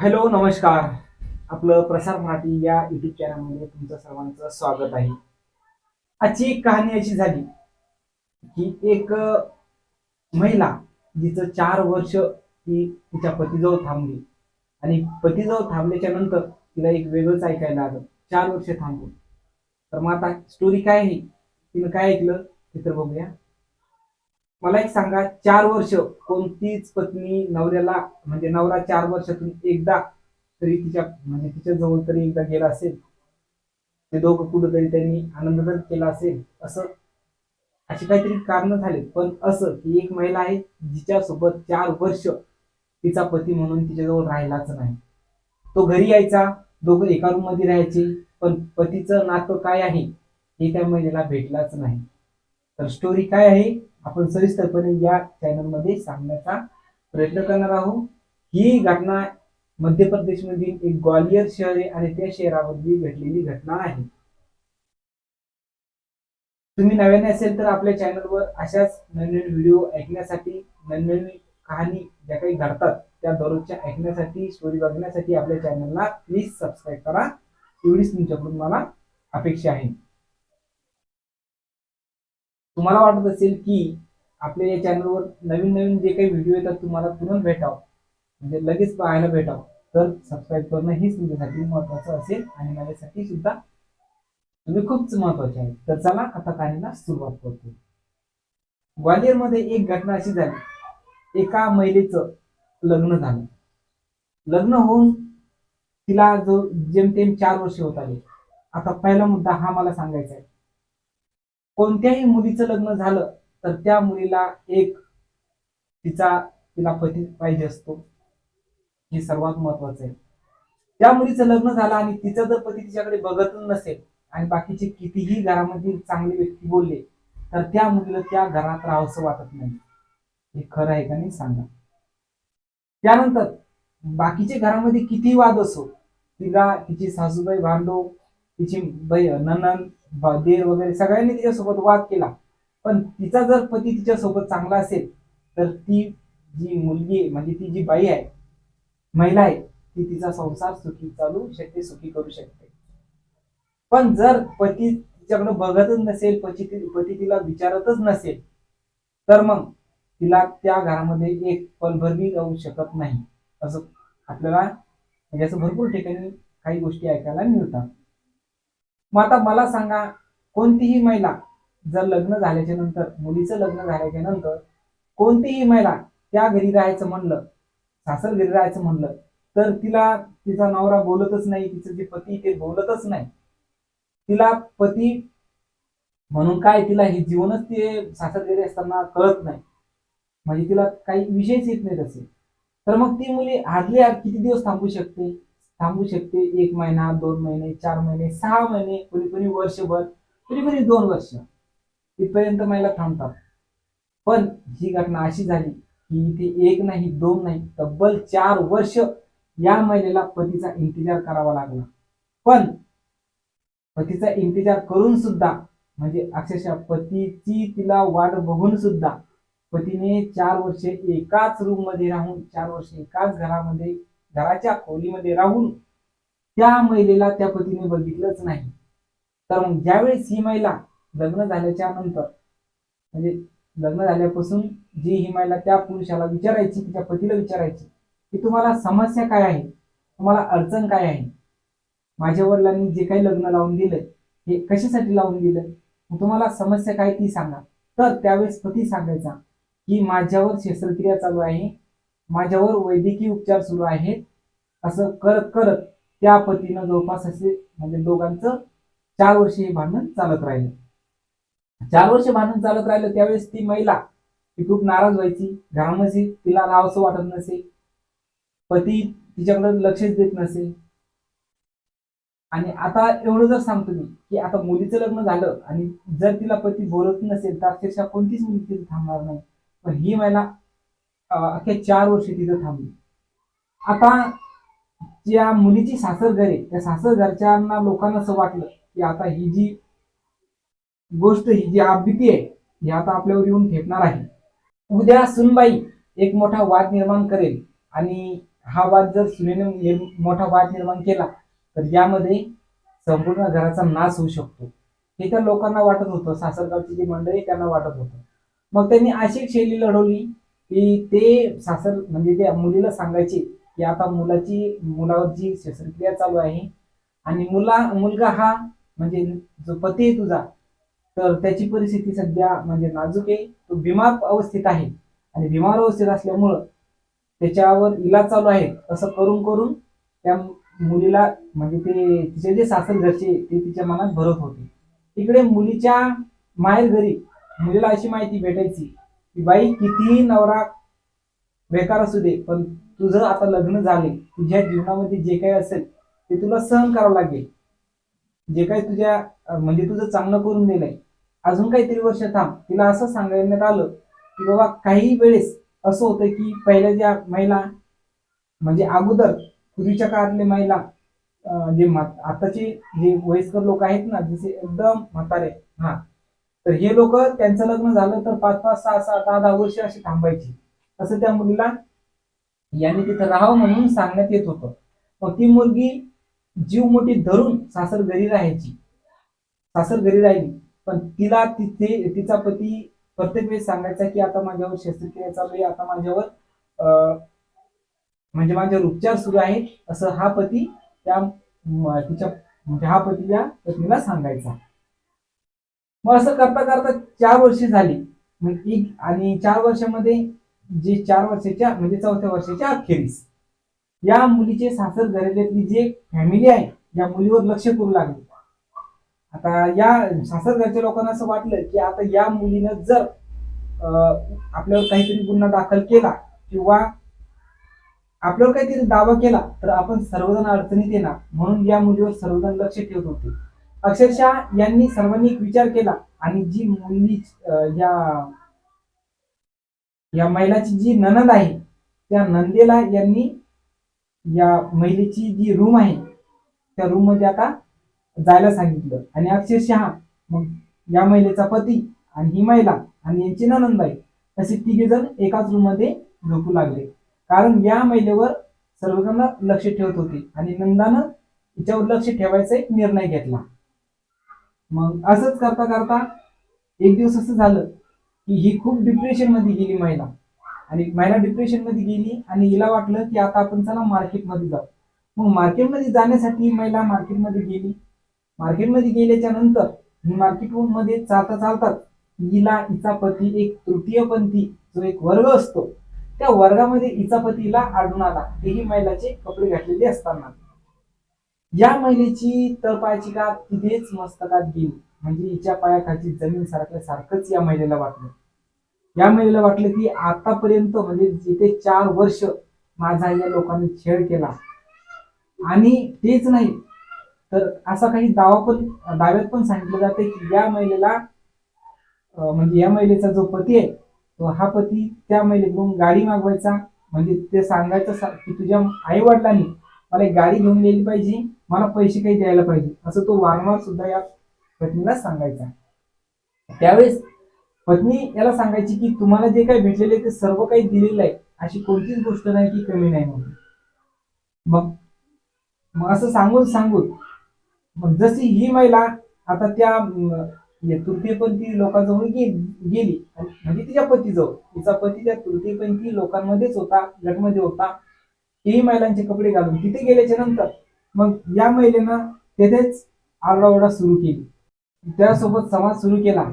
Hello नमस्कार. आपलं प्रसार मराठी या युट्यूब चॅनलमध्ये तुमचं सर्वांचं स्वागत आहे. आजची एक कहाणी अशी झाली की एक महिला जिचं चार वर्ष ती तिच्या पतीजवळ थांबली. आणि पतीजवळ थांबल्याच्या नंतर तिला एक वेगळंच ऐकायला आलं. चार वर्ष थांबून. तर मग आता स्टोरी काय आहे? तिनं काय ऐकलं? ते तर बघूया. मला एक सांगा चार वर्ष कोणतीच पत्नी नवऱ्याला म्हणजे नवरा चार वर्षातून एकदा तरी तिच्या म्हणजे तिच्या जवळ तरी एकदा गेला असेल? ते दोघं कुठंतरी त्यांनी आनंद केला असेल? असं अशी काहीतरी कारण झाले पण असं की एक महिला आहे जिच्या सोबत चार वर्ष तिचा पती म्हणून तिच्याजवळ राहिलाच नाही. तो घरी यायचा दोघं एका रूममध्ये राहायचे पण पतीचं नातं काय आहे हे त्या महिलेला भेटलाच नाही. तर स्टोरी काय आहे? आपण सविस्तरपणे या चॅनलमध्ये सांगण्याचा प्रयत्न करणार आहोत. ही घटना मध्य प्रदेशमधील एक ग्वालियर शहर आहे आणि त्या शहरामध्ये घडलेली घटना आहे. तुम्ही नव्याने असेल तर आपल्या चॅनलवर अशाच नवीन व्हिडिओ ऐकण्यासाठी नवीन कहाणी ज्या काही घडतात त्या दररोजच्या ऐकण्यासाठी स्टोरी बघण्यासाठी आपल्या चॅनलला प्लीज सबस्क्राईब करा. एवढीच तुमच्याकडून मला अपेक्षा आहे. तुम्हाला वाटत असेल की आपल्या या चॅनलवर नवीन नवीन जे काही व्हिडिओ येतात तुम्हाला तुरंत भेटावं. म्हणजे लगेच पाहायला भेटावं. तर सबस्क्राईब करणं हेच तुमच्यासाठी महत्वाचं असेल आणि माझ्यासाठी सुद्धा तुम्ही खूपच महत्त्वाचे आहे. तर चला आता कहाणीला सुरुवात करतो. ग्वालियरमध्ये एक घटना अशी झाली. एका महिलेचं लग्न झालं. लग्न होऊन तिला जो जेमतेम चार वर्ष होत आले. आता पहिला मुद्दा हा मला सांगायचा आहे. कोणत्याही मुलीचं लग्न झालं तर त्या मुलीला एक तिचा तिला पती पाहिजे असतो. हे सर्वात महत्वाचं आहे. त्या मुलीचं लग्न झालं आणि तिचा जर पती तिच्याकडे बघतच नसेल आणि बाकीचे कितीही घरामधील चांगले व्यक्ती बोलले तर त्या मुलीला त्या घरात राहावंसं वाटत नाही. हे खरं आहे का नाही सांगा. त्यानंतर बाकीचे घरामध्ये किती वाद असो तिला तिची सासूबाई भांडो तिची बै ननन देर वगैरे सगळ्यांनी तिच्यासोबत वाद केला. पण तिचा जर पती तिच्यासोबत चांगला असेल तर ती जी मुलगी आहे म्हणजे ती जी बाई आहे महिला आहे ती तिचा संसार सुखी चालू शकते सुखी करू शकते. पण जर पती तिच्याकडे बघतच नसेल पती पती तिला विचारतच नसेल तर मग तिला त्या घरामध्ये एक पलभरबी राहू शकत नाही. असं आपल्याला म्हणजे असं भरपूर ठिकाणी काही गोष्टी ऐकायला मिळतात. मग आता मला सांगा कोणतीही महिला जर लग्न झाल्याच्यानंतर मुलीचं लग्न झाल्याच्यानंतर कोणतीही महिला त्या घरी राहायचं म्हणलं सासर घरी राहायचं म्हणलं तर तिला तिचा नवरा बोलतच नाही तिचं जे पती ते बोलतच नाही. तिला पती म्हणून काय तिला हे जीवनच ते सासर घरी असताना कळत नाही. म्हणजे तिला काही विषयच येत नाही तसे. तर मग ती मुली हार्डली किती दिवस थांबू शकते? थांबू शकते. एक महिना दोन महिने चार महिने सहा महिने कोणी कोणी वर्षभर कोणी कोणी दोन वर्ष तिथपर्यंत महिला थांबतात. पण ही घटना अशी झाली की इथे एक नाही दोन नाही तब्बल चार वर्ष या महिलेला पतीचा इंतजार करावा लागला. पण पतीचा इंतजार करून सुद्धा म्हणजे अक्षरशः पतीची तिला वाट बघून सुद्धा पतीने चार वर्षे एकाच रूममध्ये राहून चार वर्ष एकाच घरामध्ये घराच्या खोलीमध्ये राहून त्या महिलेला त्या पतीने बघितलंच नाही. तर मग ज्यावेळेस ही महिला लग्न झाल्याच्यानंतर म्हणजे लग्न झाल्यापासून जी ही महिला त्या पुरुषाला विचारायची तिच्या पतीला विचारायची की तुम्हाला समस्या काय आहे? तुम्हाला अडचण काय आहे? माझ्या वडिलांनी जे काही लग्न लावून दिलं हे कशासाठी लावून दिलं तुम्हाला समस्या काय ती सांगा. तर त्यावेळेस पती सांगायचा की माझ्यावर शस्त्रक्रिया चालू आहे. माझ्यावर वैद्यकीय उपचार सुरू आहेत. असं करत करत त्या पतीनं जवळपास असे म्हणजे दोघांचं चार वर्ष हे भांडण चालत राहिलं. चार वर्ष भांडण चालत राहिलं त्यावेळेस ती महिला ती खूप नाराज व्हायची. घरामध्ये तिला राहावंसं वाटत नसे. पती तिच्याकडे लक्षच देत नसे. आणि आता एवढं जर सांगतो मी की आता मुलीचं लग्न झालं आणि जर तिला पती बोलत नसेल तर अक्षरशः कोणतीच मुली तिथे थांबणार नाही. पण ही महिला अख्ख्या चार वर्ष तिथं थांबली. आता ज्या मुलीची सासर घर आहे त्या सासर घरच्यांना लोकांना असं वाटलं की आता ही जी गोष्ट ही जी आपबीती आहे ही आता आपल्यावर येऊन ठेपणार आहे. उद्या सुनबाई एक मोठा वाद निर्माण करेल आणि हा वाद जर सुनेने मोठा वाद निर्माण केला तर यामध्ये संपूर्ण घराचा नाश होऊ शकतो. हे त्या लोकांना वाटत होतं सासरगावची जी मंडळी त्यांना वाटत होतं. मग त्यांनी अशी शैली लढवली की ते सासर म्हणजे त्या मुलीला सांगायचे की आता मुलाची मुलावरची शस्त्रक्रिया चालू आहे आणि मुला मुलगा हा म्हणजे जो पती आहे तुझा तर त्याची परिस्थिती सध्या म्हणजे नाजूक आहे. तो बिमार अवस्थेत आहे आणि बिमार अवस्थेत असल्यामुळं त्याच्यावर इलाज चालू आहे. असं करून करून त्या मुलीला म्हणजे ते तिचे जे सासर घरचे ते तिच्या मनात भरत होते. तिकडे मुलीच्या माहेर घरी मुलीला अशी माहिती भेटायची की बाई कितीही नवरा बेकार असू दे पण तुझं आता लग्न झाले तुझ्या जीवनामध्ये जे काही असेल ते तुला सहन करावं लागेल. जे काही तुझ्या म्हणजे तुझं चांगलं करून दिलंय अजून काहीतरी वर्ष थांब. तिला असं सांगण्यात आलं की बाबा काही वेळेस असं होतं की पहिल्या ज्या महिला म्हणजे अगोदर पूर्वीच्या काळातले महिला जे आताचे जे वयस्कर लोक आहेत ना जसे एकदम म्हातारे हा तर हे लोक त्यांचं लग्न झालं तर पाच पाच सहा सहा दहा दहा वर्ष अशी थांबायची. असं त्या मुलीला यांनी तिथं राहावं म्हणून सांगण्यात येत होतं. मग ती मुलगी जीव मोठी धरून सासर घरी राहायची. सासर घरी राहिली. पण तिला तिथे तिचा पती प्रत्येक वेळेस सांगायचा की आता माझ्यावर शस्त्रक्रिया चालू आहे आता माझ्यावर अं, म्हणजे माझ्यावर उपचार सुरू आहेत असं हा पती त्या तिच्या म्हणजे हा पती त्या पत्नीला सांगायचा. मग असं करता करता चार वर्ष झाली. मग एक आणि चार वर्षामध्ये जे चार वर्षाच्या म्हणजे चौथ्या वर्षाच्या अखेरीस. या मुलीचे सासर घरातली जे फॅमिली आहे या मुलीवर लक्ष करू लागली. आता या सासर घरच्या लोकांना असं वाटलं की आता या मुलीनं जर अं, आपल्यावर काहीतरी गुन्हा दाखल केला किंवा आपल्यावर काहीतरी दावा केला तर आपण सर्वजण अडचणीत येणार. म्हणून या मुलीवर सर्वजण लक्ष ठेवत होते. अक्षरशः यांनी सर्वांनी एक विचार केला आणि जी मुली या या महिलाची जी ननद आहे त्या नंदेला यांनी या महिलेची जी रूम आहे त्या रूममध्ये आता जायला सांगितलं. आणि अक्षरशः मग या महिलेचा पती आणि ही महिला आणि यांची ननंदबाई असे तिघे जण एकाच रूममध्ये झोपू लागले. कारण या महिलेवर सर्वजण लक्ष ठेवत होते आणि नंदानं तिच्यावर लक्ष ठेवायचा एक निर्णय घेतला. मग असंच करता करता एक दिवस असं झालं की ही खूप डिप्रेशनमध्ये गेली महिला. आणि महिला डिप्रेशनमध्ये गेली आणि हिला वाटलं की आता आपण चला मार्केटमध्ये जाऊ. मग मार्केटमध्ये जाण्यासाठी महिला मार्केटमध्ये गेली. मार्केटमध्ये गेल्याच्यानंतर ही मार्केटमध्ये चालता चालतात हिला हिचा पती एक तृतीयपंथी जो एक वर्ग असतो त्या वर्गामध्ये हिचा पतीला आढळून आला. तेही महिलाचे कपडे घातलेले असताना. या महिलेची तळपायाची का तिथेच मस्तकात गेली. म्हणजे हिच्या पायाखालची जमीन सारखल्यासारखंच या महिलेला वाटलं. या महिलेला वाटलं की आतापर्यंत म्हणजे जिथे चार वर्ष माझा या लोकांनी छेड केला. आणि तेच नाही तर असा काही दावा पण दाव्यात पण सांगितलं जाते की या महिलेला म्हणजे या महिलेचा जो पती आहे तो हा पती त्या महिलेकडून गाडी मागवायचा. म्हणजे ते सांगायचं सा- की तुझ्या आई वडिलांनी मला एक गाडी घेऊन द्यायला पाहिजे मला पैसे काही द्यायला पाहिजे असं तो वारंवार सुद्धा या पत्नीला सांगायचा. त्यावेळेस पत्नी याला सांगायची की तुम्हाला जे काही भेटलेले ते सर्व काही दिलेलं आहे अशी कोणतीच गोष्ट नाही की कमी नाही म्हणून मग मग असं सांगून सांगून मग जशी ही महिला आता त्या तृतीयपंथी लोकांजवळ गेली. म्हणजे तिच्या पतीजवळ तिचा पती त्या तृतीयपंथी लोकांमध्येच होता गटमध्ये होता. तेही महिलांचे कपडे घालून तिथे गेल्याच्यानंतर मग या महिलेनं तेथेच आरडाओरडा सुरू केली. त्यासोबत संवाद सुरू केला.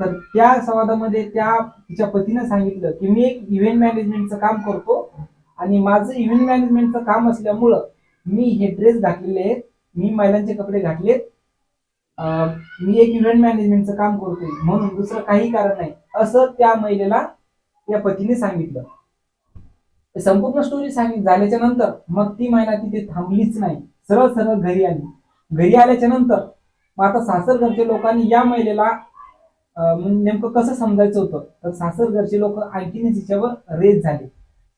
तर त्या संवादामध्ये त्या तिच्या पतीनं सांगितलं की मी एक इव्हेंट मॅनेजमेंटचं काम करतो आणि माझं इव्हेंट मॅनेजमेंटचं काम असल्यामुळं मी हे ड्रेस घातलेले आहेत मी महिलांचे कपडे घातलेत अं, मी एक इव्हेंट मॅनेजमेंटचं काम करतोय म्हणून दुसरं काही कारण नाही. असं त्या महिलेला त्या पतीने सांगितलं. संपूर्ण स्टोरी सांगित झाल्याच्यानंतर मग ती महिला तिथे थांबलीच नाही. सरळ सरळ घरी आली. घरी आल्याच्यानंतर मग आता सासरघरच्या लोकांनी या महिलेला नेमकं कसं समजायचं होतं? तर सासरघरचे लोक आणखीनच तिच्यावर रेज झाले.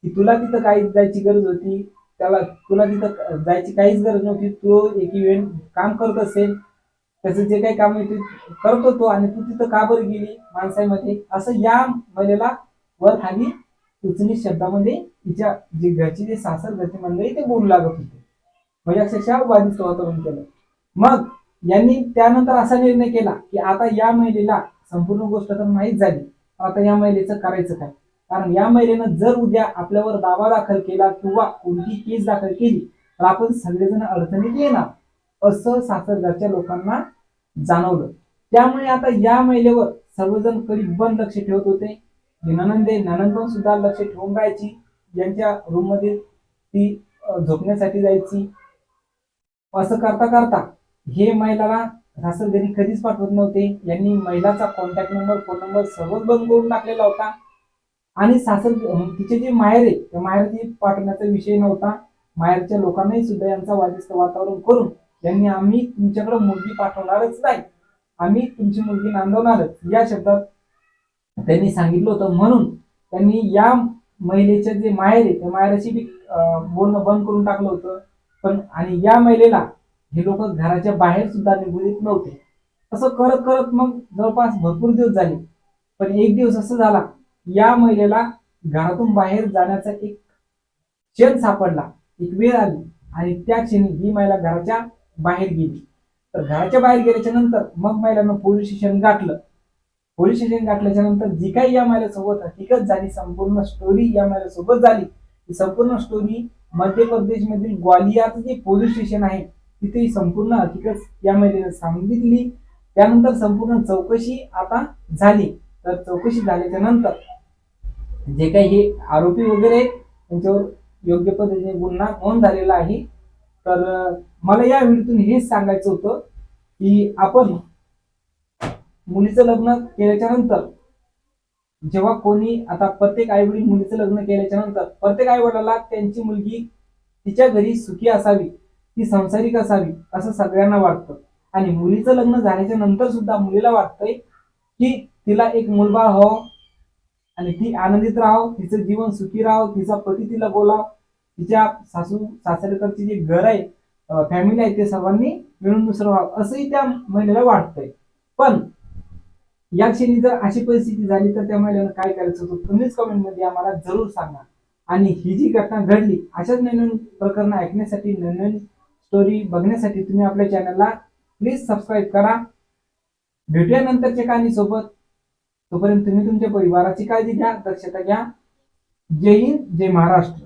की तुला तिथं काही जायची गरज होती? त्याला तुला तिथं जायची काहीच गरज नव्हती. तू एक इव्हेंट काम करत असेल. त्याचं जे काही काम आहे ते करत होतो आणि तू तिथं का बरं गेली? माणसामध्ये असं या महिलेला वर खाली उचनी शब्दामध्ये तिच्या जे घरची जे सासर गती मंडळी ते बोलू लागत होते. म्हणजे अक्षरशः वादी वातावरण केलं. मग यांनी त्यानंतर असा निर्णय केला की आता या महिलेला संपूर्ण गोष्ट तर माहीत झाली. आता या महिलेचं करायचं काय? कारण या महिलेनं जर उद्या आपल्यावर दावा दाखल केला किंवा कोणती केस दाखल केली तर आपण सगळेजण अडचणीत येणार असं सासरघरच्या लोकांना जाणवलं. त्यामुळे आता या महिलेवर सर्वजण करीबन लक्ष ठेवत होते. ननंद आहे ननंद पण सुद्धा लक्ष ठेवून राहायची यांच्या रूममध्ये ती झोपण्यासाठी जायची. असं करता करता हे महिलाला सासर घरी कधीच पाठवत नव्हते. यांनी महिलाचा कॉन्टॅक्ट नंबर फोन नंबर सर्वच बंद करून टाकलेला होता. आणि सासर तिचे जे माहेर आहे त्या माहेरची पाठवण्याचा विषय नव्हता. माहेरच्या लोकांनाही सुद्धा यांचा वादिस्त वातावरण करून त्यांनी आम्ही तुमच्याकडे मुलगी पाठवणारच नाही. आम्ही तुमची मुलगी नांदवणारच. या शब्दात त्यांनी सांगितलं होतं. म्हणून त्यांनी या महिलेचे जे माहेर आहे त्या माहेराशी बी बोलणं बंद करून टाकलं होतं. पण आणि या महिलेला हे लोक घराच्या बाहेर सुद्धा निघू देत नव्हते. असं करत करत मग जवळपास भरपूर दिवस झाले. पण एक दिवस असं झाला या महिलेला घरातून बाहेर जाण्याचा एक क्षण सापडला. एक वेळ आली आणि त्या क्षणी ही महिला घराच्या बाहेर गेली. तर घराच्या बाहेर गेल्याच्यानंतर मग महिलांना पोलीस स्टेशन गाठलं. पोलीस स्टेशन गाठल्याच्या नंतर जी काही या महिलेसोबत हकीकत झाली संपूर्ण स्टोरी या महिलेसोबत झाली. ही संपूर्ण स्टोरी मध्य प्रदेश मधील ग्वालियरचं जे पोलीस स्टेशन आहे तिथे ही संपूर्ण हकीकत या महिलेने सांगितली. त्यानंतर संपूर्ण चौकशी आता झाली. तर चौकशी झाल्याच्यानंतर जे काही हे आरोपी वगैरे आहेत त्यांच्यावर योग्य पद्धतीने गुन्हा नोंद झालेला आहे. तर मला या व्हिडिओतून हेच सांगायचं होतं की आपण मुलीचं लग्न केल्याच्यानंतर जेव्हा कोणी आता प्रत्येक आई वडील मुलीचं लग्न केल्याच्यानंतर प्रत्येक आई वडिलाला त्यांची मुलगी तिच्या घरी सुखी असावी ती संसारिक असावी असं सगळ्यांना वाटतं. आणि मुलीचं लग्न झाल्याच्यानंतर सुद्धा मुलीला वाटतंय की तिला एक मुलबाळ हो आणि ती आनंदित राहावं तिचं जीवन सुखी राहावं तिचा पती तिला बोलाव तिच्या सासू सासरेकडचे जे घर आहे फॅमिली आहे ते सर्वांनी मिळून मिसळून व्हावं असंही त्या महिलेला वाटतंय. पण या क्षणी जर अशी परिस्थिती झाली तर त्या महिलेनं काय करायचं? होतं तुम्हीच कमेंटमध्ये आम्हाला जरूर सांगा आणि ही जी घटना घडली अशाच नवीन प्रकरणं ऐकण्यासाठी नवीन स्टोरी बघण्यासाठी तुम्ही आपल्या चॅनलला प्लीज सबस्क्राईब करा. भेटूया नंतरच्या कहाणीसोबत. तोपर्यंत तुम्ही तुमच्या परिवाराची काळजी घ्या दक्षता घ्या. जय हिंद जय महाराष्ट्र.